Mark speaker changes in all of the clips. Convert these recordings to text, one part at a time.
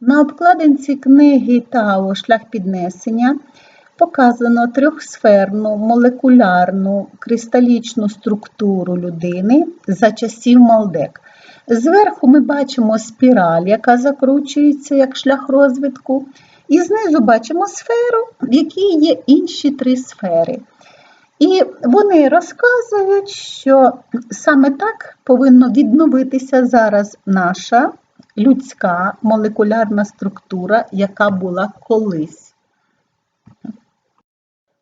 Speaker 1: На обкладинці книги Тао Шлях піднесення показано трьохсферну молекулярну кристалічну структуру людини за часів Малдек. Зверху ми бачимо спіраль, яка закручується як шлях розвитку, і знизу бачимо сферу, в якій є інші три сфери. І вони розказують, що саме так повинно відновитися зараз наша людська молекулярна структура, яка була колись.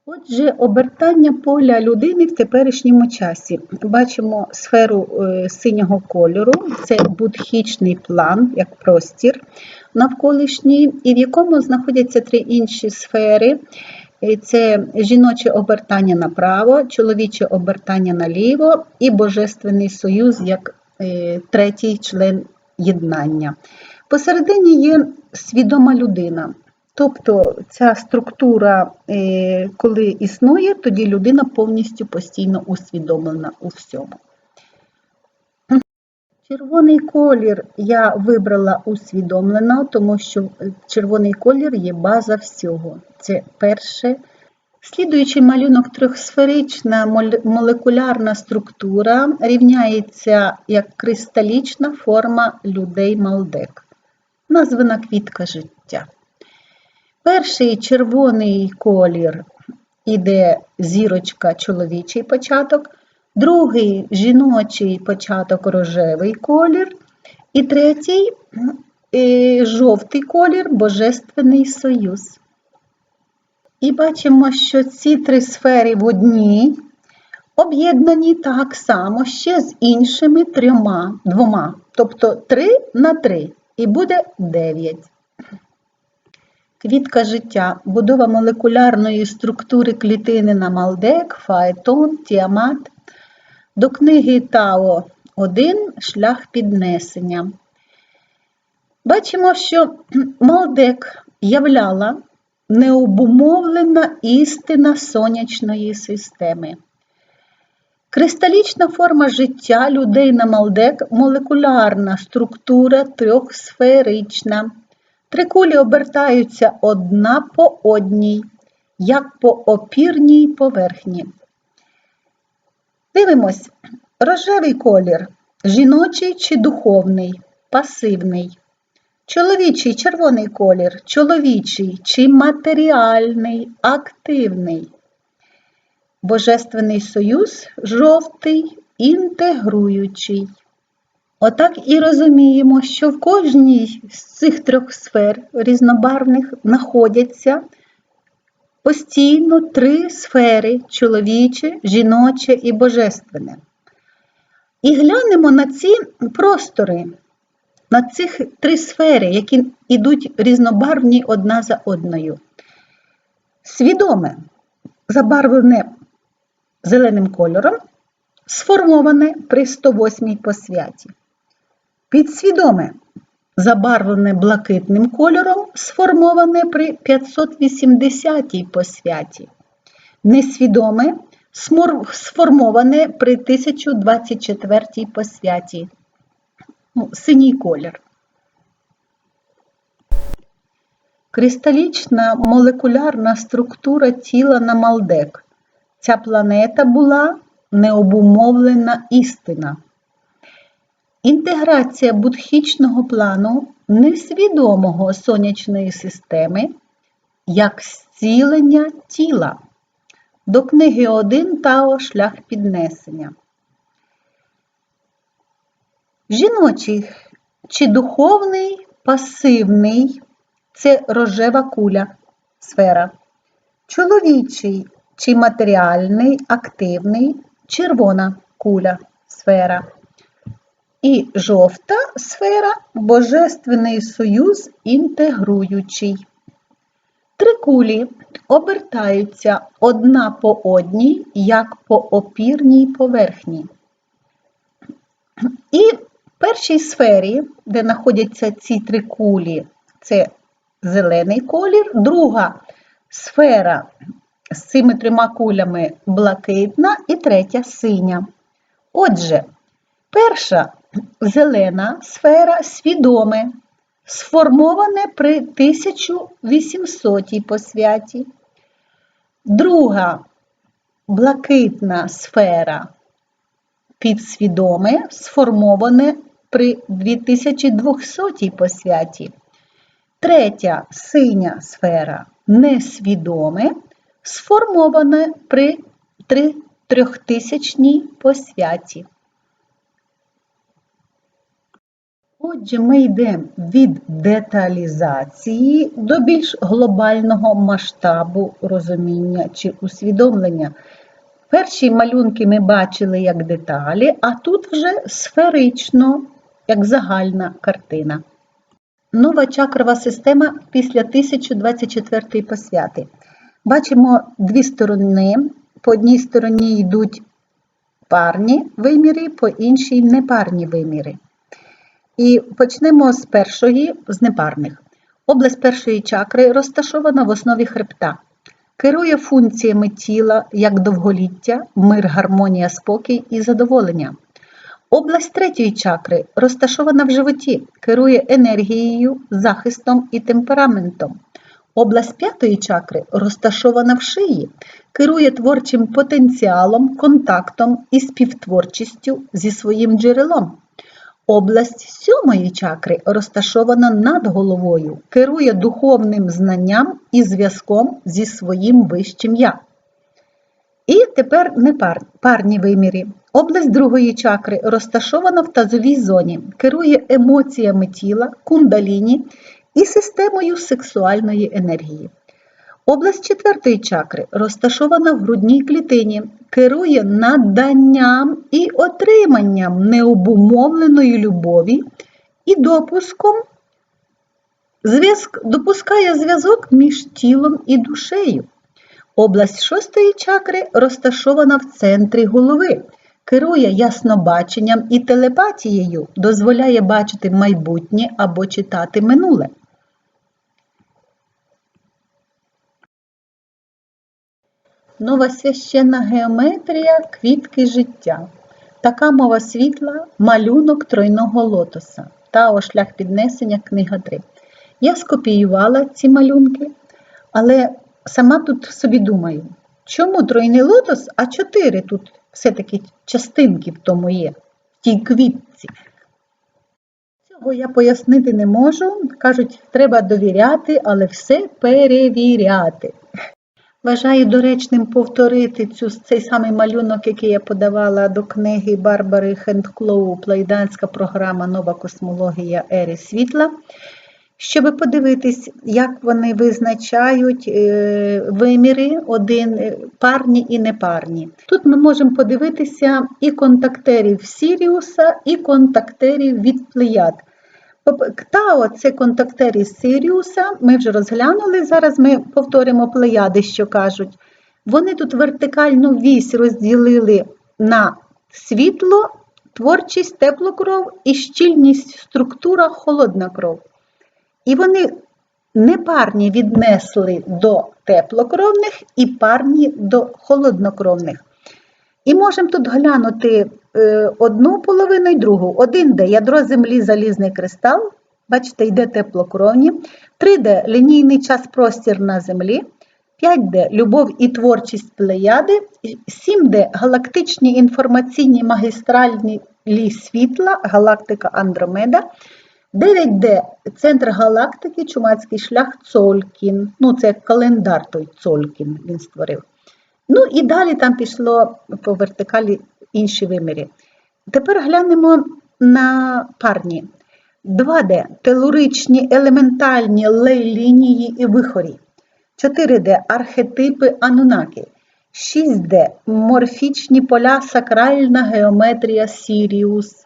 Speaker 1: Отже, обертання поля людини в теперішньому часі. Бачимо сферу е, синього кольору, це будхічний план, як простір навколишній, і в якому знаходяться три інші сфери. Е, Це жіноче обертання направо, чоловіче обертання наліво і Божественний союз як е, третій член єднання. Посередині є свідома людина. Тобто ця структура, е, коли існує, тоді людина повністю постійно усвідомлена у всьому. Червоний колір я вибрала усвідомлено, тому що червоний колір є база всього. Це перше. Слідуючий малюнок трьохсферична молекулярна структура рівняється як кристалічна форма людей Малдек, названа квітка життя. Перший червоний колір іде зірочка чоловічий початок, другий жіночий початок рожевий колір, і третій е, жовтий колір Божественний союз. І бачимо, що ці три сфери в одній об'єднані так само ще з іншими трьома, двома, тобто 3 на 3, і буде 9. Квітка життя, будова молекулярної структури клітини на Малдек, Фаетон, Тіамат. До книги Тао 1 Шлях піднесення. Бачимо, що Малдек являла необумовлена істина сонячної системи. Кристалічна форма життя людей на Малдек молекулярна структура трьохсферична. Три кулі обертаються одна по одній, як по опірній поверхні. Дивимось, рожевий колір жіночий чи духовний, пасивний. Чоловічий червоний колір, чоловічий чи матеріальний, активний. Божественний союз жовтий, інтегруючий. Отак і розуміємо, що в кожній з цих трьох сфер різнобарвних знаходяться постійно три сфери чоловіче, жіноче і божественне. І глянемо на ці простори, на цих три сфери, які йдуть різнобарвні одна за одною. Свідоме, забарвлене зеленим кольором, сформоване при 108 посвяті. Підсвідоме, забарвлене блакитним кольором, сформоване при 580 посвяті. Несвідоме, сформоване при 1024 посвяті. Ну, синій колір. Кристалічна молекулярна структура тіла на Малдек. Ця планета була необумовлена істина. Інтеграція будхічного плану несвідомого сонячної системи як зцілення тіла. До книги 1 Тао Шлях піднесення. Жіночий чи духовний, пасивний це рожева куля, сфера. Чоловічий чи матеріальний, активний, червона куля, сфера. І жовта сфера Божественний союз інтегруючий. Три кулі обертаються одна по одній, як по опірній поверхні. І в першій сфері, де знаходяться ці три кулі, це зелений колір, друга сфера з цими трьома кулями блакитна і третя синя. Отже, перша зелена сфера свідоме, сформоване при 1800 посвяті. Друга блакитна сфера підсвідоме сформоване при 2200 посвяті. Третя синя сфера несвідоме сформоване при 3000 посвяті. Отже, ми йдемо від деталізації до більш глобального масштабу розуміння чи усвідомлення. Перші малюнки ми бачили як деталі, а тут вже сферично, як загальна картина. Нова чакрова система після 1024 посвяти. Бачимо дві сторони. По одній стороні йдуть парні виміри, по іншій непарні виміри. І почнемо з першої, з непарних. Область першої чакри розташована в основі хребта. Керує функціями тіла як довголіття, мир, гармонія, спокій і задоволення. Область третьої чакри розташована в животі, керує енергією, захистом і темпераментом. Область п'ятої чакри розташована в шиї, керує творчим потенціалом, контактом і співтворчістю зі своїм джерелом. Область сьомої чакри розташована над головою, керує духовним знанням і зв'язком зі своїм вищим я. І тепер не парні виміри. Область другої чакри розташована в тазовій зоні, керує емоціями тіла, кундаліні і системою сексуальної енергії. Область четвертої чакри розташована в грудній клітині, керує наданням і отриманням необумовленої любові і допуском допускає зв'язок між тілом і душею. Область шостої чакри розташована в центрі голови, керує яснобаченням і телепатією, дозволяє бачити майбутнє або читати минуле. Нова священна геометрія квітки життя. Така мова світла, малюнок тройного лотоса. Тао шлях піднесення книга 3. Я скопіювала ці малюнки, але сама тут собі думаю, чому тройний лотос, а чотири тут все-таки частинки в тому є, в тій квітці. Цього я пояснити не можу. Кажуть, треба довіряти, але все перевіряти. Вважаю доречним повторити цю, цей самий малюнок, який я подавала до книги Барбари Хендклоу Плейданська програма Нова космологія Ери Світла, щоб подивитись, як вони визначають е, виміри один е, парні і непарні. Тут ми можемо подивитися і контактерів Сіріуса, і контактерів від Плеяд. Тао це контактері Сиріуса, ми вже розглянули, зараз ми повторимо плеяди, що кажуть. Вони тут вертикальну вісь розділили на світло, творчість, теплокров і щільність структура холодна кров. І вони непарні віднесли до теплокровних і парні до холоднокровних. І можемо тут глянути е, одну половину і другу. 1D ядро землі, залізний кристал. Бачите, йде теплокровні. 3D лінійний час простір на землі. 5D любов і творчість плеяди. 7D галактичні інформаційні магістральні світла, галактика Андромеда. 9D центр галактики, чумацький шлях Цолькін. Ну, це календар той Цолькін він створив. Ну і далі там пішло по вертикалі інші виміри. Тепер глянемо на парні. 2D телуричні елементальні лей-лінії і вихорі. 4D архетипи Анунаки. 6D морфічні поля сакральна геометрія Сіріус.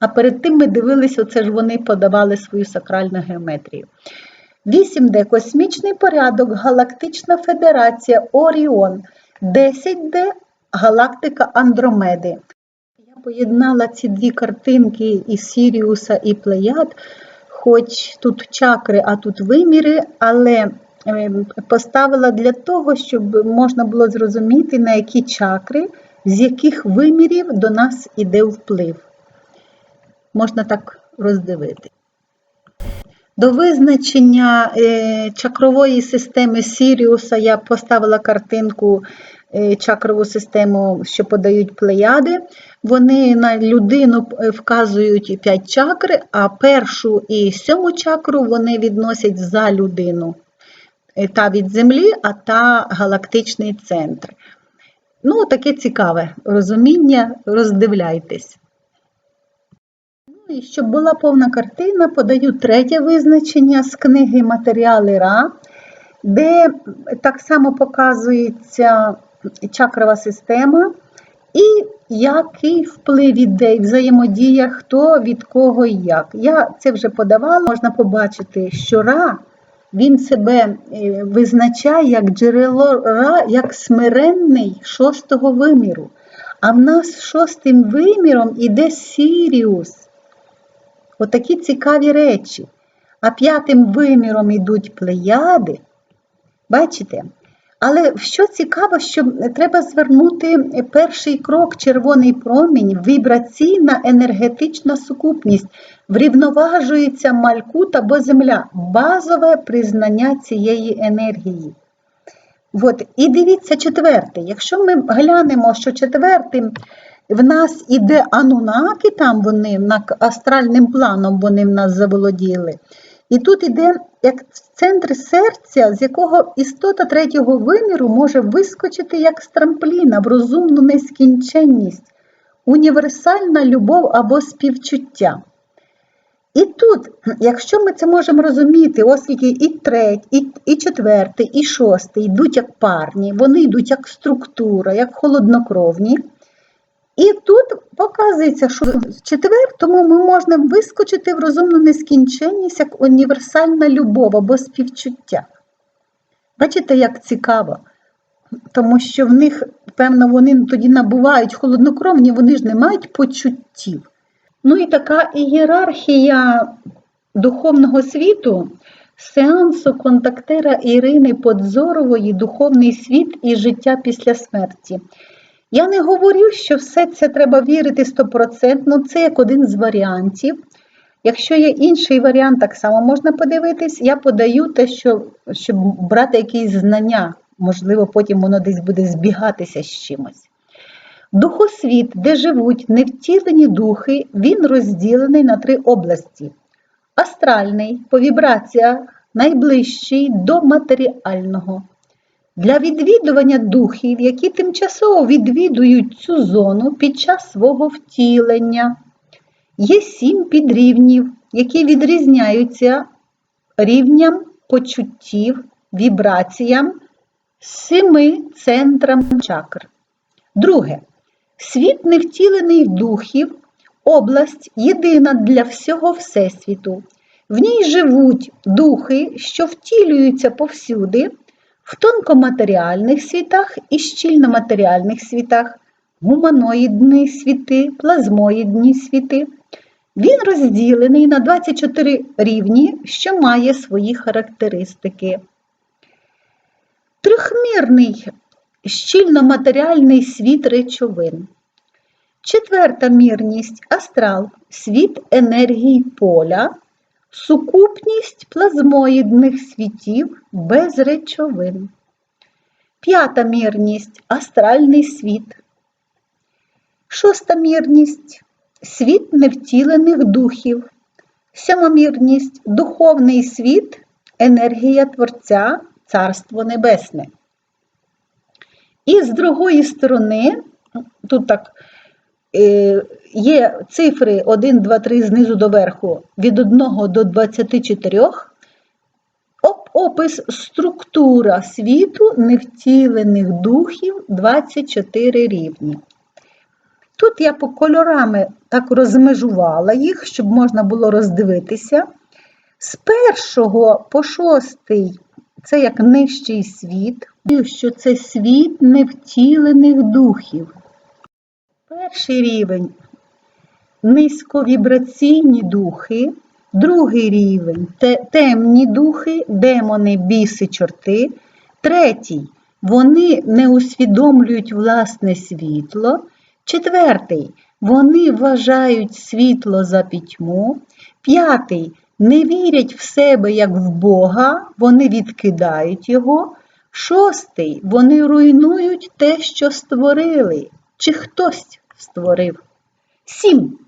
Speaker 1: А перед тим ми дивилися, оце ж вони подавали свою сакральну геометрію. 8D космічний порядок, Галактична Федерація Оріон. 10D галактика Андромеди. Я поєднала ці дві картинки із Сіріуса і Плеяд, хоч тут чакри, а тут виміри, але ем, поставила для того, щоб можна було зрозуміти, на які чакри, з яких вимірів до нас іде вплив. Можна так роздивити. До визначення е, чакрової системи Сіріуса я поставила картинку е, чакрову систему, що подають плеяди. Вони на людину е, вказують 5 чакри, а першу і сьому чакру вони відносять за людину. Та від Землі, а та галактичний центр. Ну, таке цікаве розуміння, роздивляйтесь. І щоб була повна картина, подаю третє визначення з книги Матеріали Ра, де так само показується чакрова система і який вплив іде і взаємодія, хто від кого і як. Я це вже подавала, можна побачити, що Ра він себе е, визначає як джерело Ра, як смиренний шостого виміру. А в нас шостим виміром іде Сіріус. Отакі цікаві речі. А п'ятим виміром йдуть плеяди. Бачите? Але що цікаво, що треба звернути перший крок червоний промінь, вібраційна енергетична сукупність, врівноважується малькут або земля, базове признання цієї енергії. От. І дивіться четвертий. Якщо ми глянемо, що четвертим в нас іде анунаки, там вони астральним планом вони в нас заволоділи. І тут іде як центр серця, з якого істота третього виміру може вискочити як з трампліна в розумну нескінченність, універсальна любов або співчуття. І тут, якщо ми це можемо розуміти, оскільки і третій, і, четвертий, і шостий йдуть як парні, вони йдуть як структура, як холоднокровні. І тут показується, що в четвертому ми можемо вискочити в розумну нескінченність як універсальна любов або співчуття. Бачите, як цікаво? Тому що в них, певно, вони тоді набувають холоднокровні, вони ж не мають почуттів. Ну і така ієрархія духовного світу, сеансу контактера Ірини Подзорової Духовний світ і життя після смерті. Я не говорю, що все це треба вірити стопроцентно, це як один з варіантів. Якщо є інший варіант, так само можна подивитись. Я подаю те, що, щоб брати якісь знання, можливо, потім воно десь буде збігатися з чимось. Духосвіт, де живуть невтілені духи, він розділений на три області: астральний по вібраціях, найближчий до матеріального. Для відвідування духів, які тимчасово відвідують цю зону під час свого втілення, є сім підрівнів, які відрізняються рівням почуттів, вібраціям, семи центрам чакр. Друге. Світ невтілених духів, область єдина для всього Всесвіту. В ній живуть духи, що втілюються повсюди, в тонкоматеріальних світах і щільноматеріальних світах, гуманоїдні світи, плазмоїдні світи. Він розділений на 24 рівні, що має свої характеристики. Трьохмірний щільноматеріальний світ речовин. Четверта мірність астрал, світ енергії поля, сукупність плазмоїдних світів без речовин. П'ята мірність астральний світ. Шоста мірність світ невтілених духів. Сьома мірність духовний світ, енергія Творця, Царство Небесне. І з другої сторони, тут так є цифри 1, 2, 3 знизу до верху від 1 до 24, опис структура світу невтілених духів 24 рівні. Тут я по кольорами так розмежувала їх, щоб можна було роздивитися. З першого по шостий це як нижчий світ, що це світ невтілених духів. Перший рівень низьковібраційні духи, другий рівень темні духи, демони, біси, чорти. Третій вони не усвідомлюють власне світло. Четвертий вони вважають світло за пітьму. П'ятий не вірять в себе як в Бога, вони відкидають його. Шостий, вони руйнують те, що створили, чи хтось створив. Сім.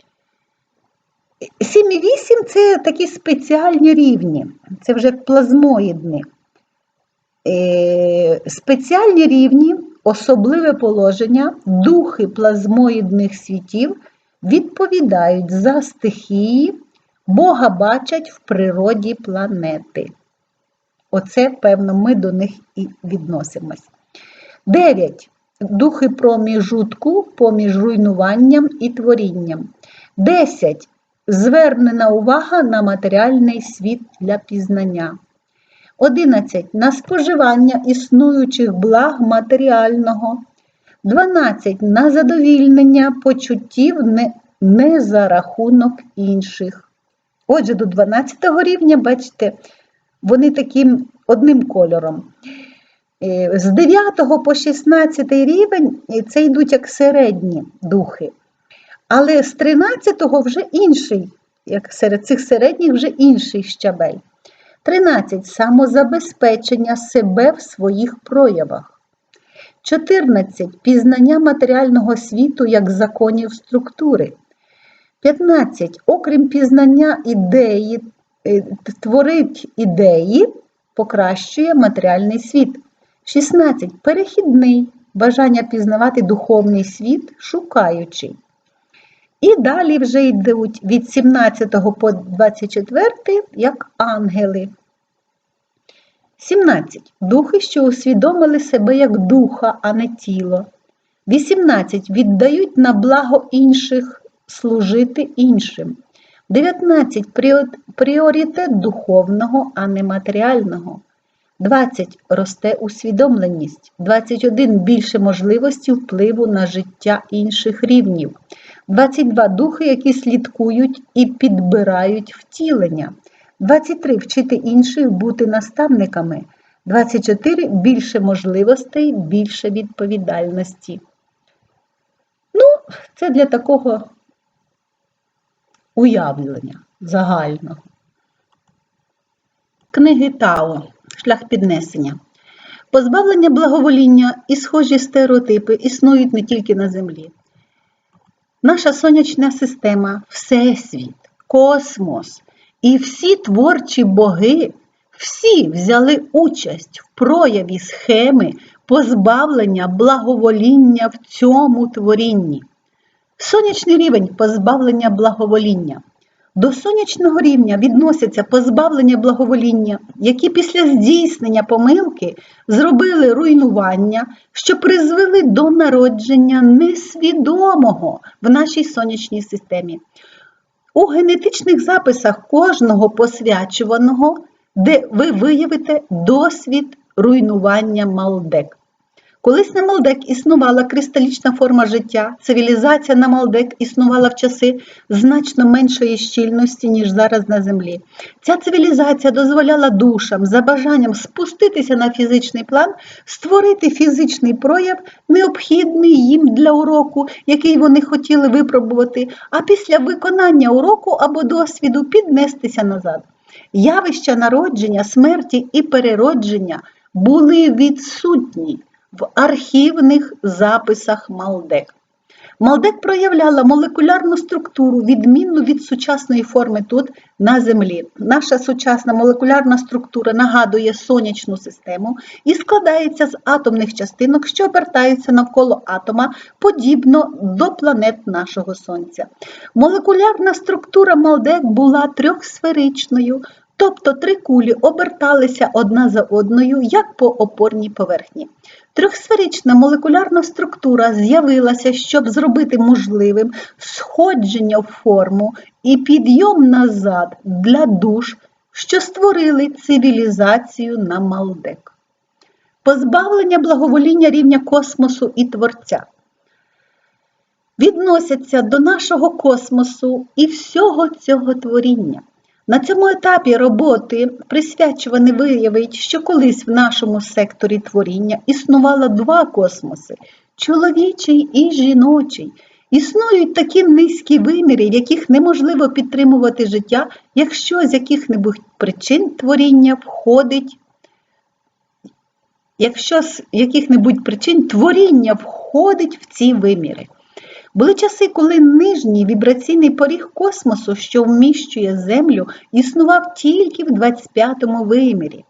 Speaker 1: Сім і вісім це такі спеціальні рівні, це вже плазмоїдні. Е, Спеціальні рівні, особливе положення, духи плазмоїдних світів відповідають за стихії, Бога бачать в природі планети. Оце, певно, ми до них і відносимось. 9. Духи проміжутку поміж руйнуванням і творінням. 10. Звернена увага на матеріальний світ для пізнання. 11. На споживання існуючих благ матеріального. 12. На задовільнення почуттів не, не за рахунок інших. Отже, до 12 рівня, бачите, вони таким одним кольором. Е, З 9 по 16 рівень е, це йдуть як середні духи. Але з 13 вже інший, як серед цих середніх вже інший щабель. 13. Самозабезпечення себе в своїх проявах. 14. Пізнання матеріального світу як законів структури. 15. Окрім пізнання ідеї, е, творить ідеї, покращує матеріальний світ. 16. Перехідний. Бажання пізнавати духовний світ, шукаючий. І далі вже йдуть від 17 по 24 як ангели. 17. Духи, що усвідомили себе як духа, а не тіло. 18. Віддають на благо інших служити іншим. 19. Пріоритет духовного, а не матеріального. 20. Росте усвідомленість. 21. Більше можливості впливу на життя інших рівнів. 22. Духи, які слідкують і підбирають втілення. 23. Вчити інших бути наставниками. 24. Більше можливостей, більше відповідальності. Ну, це для такого уявлення загального. Книги Тао. Шлях піднесення. Позбавлення благовоління і схожі стереотипи існують не тільки на Землі. Наша сонячна система, Всесвіт, космос і всі творчі боги, всі взяли участь в прояві схеми позбавлення благовоління в цьому творінні. Сонячний рівень позбавлення благовоління. До сонячного рівня відносяться позбавлення благовоління, які після здійснення помилки зробили руйнування, що призвели до народження несвідомого в нашій сонячній системі. У генетичних записах кожного посвячуваного, де ви виявите досвід руйнування Малдек. Колись на Малдек існувала кристалічна форма життя, цивілізація на Малдек існувала в часи значно меншої щільності, ніж зараз на землі. Ця цивілізація дозволяла душам за бажанням спуститися на фізичний план, створити фізичний прояв, необхідний їм для уроку, який вони хотіли випробувати, а після виконання уроку або досвіду піднестися назад. Явища народження, смерті і переродження були відсутні в архівних записах Малдек. Малдек проявляла молекулярну структуру, відмінну від сучасної форми тут на Землі. Наша сучасна молекулярна структура нагадує сонячну систему і складається з атомних частинок, що обертаються навколо атома, подібно до планет нашого Сонця. Молекулярна структура Малдек була трьохсферичною, тобто три кулі оберталися одна за одною, як по опорній поверхні. Трьохсферична молекулярна структура з'явилася, щоб зробити можливим сходження в форму і підйом назад для душ, що створили цивілізацію на Малдек. Позбавлення благовоління рівня космосу і Творця. Відносяться до нашого космосу і всього цього творіння. На цьому етапі роботи присвячувані виявить, що колись в нашому секторі творіння існувало два космоси чоловічий і жіночий, Існують такі низькі виміри, в яких неможливо підтримувати життя, якщо з яких-небудь причин творіння входить, якщо з яких-небудь причин творіння входить в ці виміри. Були часи, коли нижній вібраційний поріг космосу, що вміщує Землю, існував тільки в 25-му вимірі.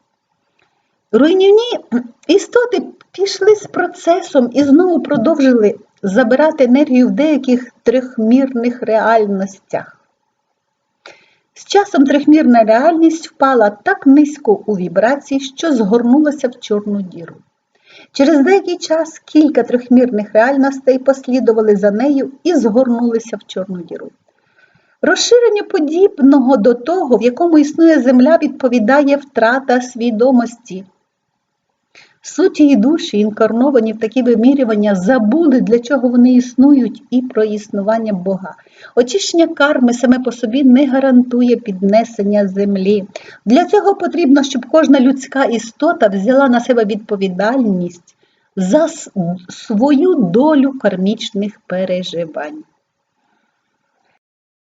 Speaker 1: Руйнівні істоти пішли з процесом і знову продовжили забирати енергію в деяких трьохмірних реальностях. З часом трьохмірна реальність впала так низько у вібрації, що згорнулася в чорну діру. Через деякий час кілька трьохмірних реальностей послідували за нею і згорнулися в чорну діру. Розширення подібного до того, в якому існує Земля, відповідає втрата свідомості. Суті і душі, інкарновані в такі вимірювання, забули, для чого вони існують, і про існування Бога. Очищення карми саме по собі не гарантує піднесення землі. Для цього потрібно, щоб кожна людська істота взяла на себе відповідальність за свою долю кармічних переживань.